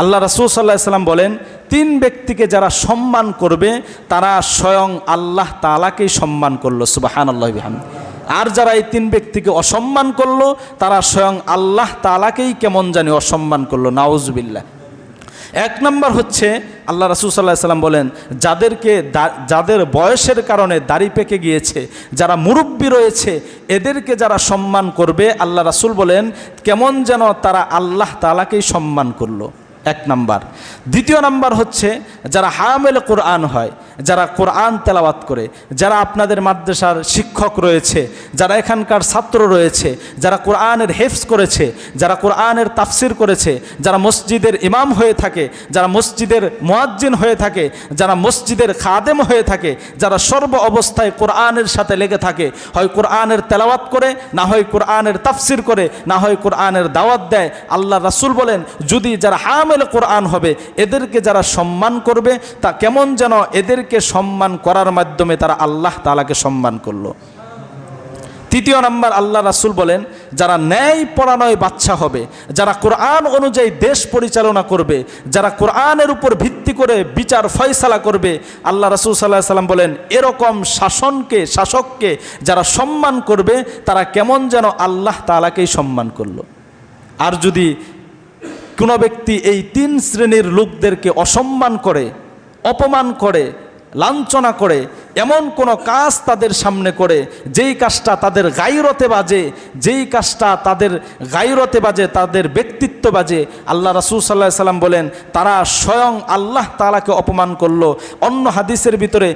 আল্লাহ রাসুল সাল্লাহ সাল্লাম বলেন, তিন ব্যক্তিকে যারা সম্মান করবে, তারা স্বয়ং আল্লাহ তালাকেই সম্মান করল সুবাহান আল্লাহ আর যারা এই তিন ব্যক্তিকে অসম্মান করল, তারা স্বয়ং আল্লাহ তালাকেই কেমন জানি অসম্মান করল নাউজবিল্লা এক নম্বর হচ্ছে, আল্লাহ রাসুল সাল্লাহ সাল্লাম বলেন, যাদেরকে যাদের বয়সের কারণে দাড়ি পেকে গিয়েছে, যারা মুরব্বী রয়েছে, এদেরকে যারা সম্মান করবে, আল্লাহ রাসুল বলেন, কেমন যেন তারা আল্লাহ তালাকেই সম্মান করল। এক নাম্বার। দ্বিতীয় নাম্বার হচ্ছে যারা হামেল কোরআন হয় যারা কোরআন তেলাওয়াত করে, যারা আপনাদের মাদ্রাসার শিক্ষক রয়েছে, যারা এখানকার ছাত্র রয়েছে, যারা কোরআনের হেফস করেছে, যারা কোরআনের তাফসির করেছে, যারা মসজিদের ইমাম হয়ে থাকে, যারা মসজিদের মোয়াজ্জিন হয়ে থাকে, যারা মসজিদের খাদেম হয়ে থাকে, যারা সর্ব অবস্থায় কোরআনের সাথে লেগে থাকে, হয় কোরআনের তেলাওয়াত করে, না হয় কোরআনের তাফসির করে, না হয় কোরআনের দাওয়াত দেয়, আল্লাহ রাসূল বলেন, যদি যারা হামেল কোরআন হবে, এদেরকে যারা সম্মান করবে, তা কেমন যেন এদেরকে সম্মান করার মাধ্যমে তারা আল্লাহ তালাকে সম্মান করল। তৃতীয় নম্বর, আল্লাহ রাসুল বলেন, যারা ন্যায় পরানয় বাচ্চা হবে, যারা কোরআন অনুযায়ী দেশ পরিচালনা করবে, যারা কোরআনের উপর ভিত্তি করে বিচার ফয়সালা করবে, আল্লাহ রাসূল সাল্লাহ সাল্লাম বলেন, এরকম শাসনকে, শাসককে যারা সম্মান করবে, তারা কেমন যেন আল্লাহ তালাকেই সম্মান করল। আর যদি কোনো ব্যক্তি এই তিন শ্রেণির লোকদেরকে অসম্মান করে, অপমান করে লাঞ্ছনা করে, এমন কোনো কাজ তাদের সামনে করে, যেই কাজটা তাদের গাইরতে বাজে, যেই কাজটা তাদের গাইরতে বাজে, তাদের ব্যক্তিত্ব বাজে, আল্লাহ রাসুল সাল্লাহ সাল্লাম বলেন, তারা স্বয়ং আল্লাহ তালাকে অপমান করল। অন্য হাদিসের ভিতরে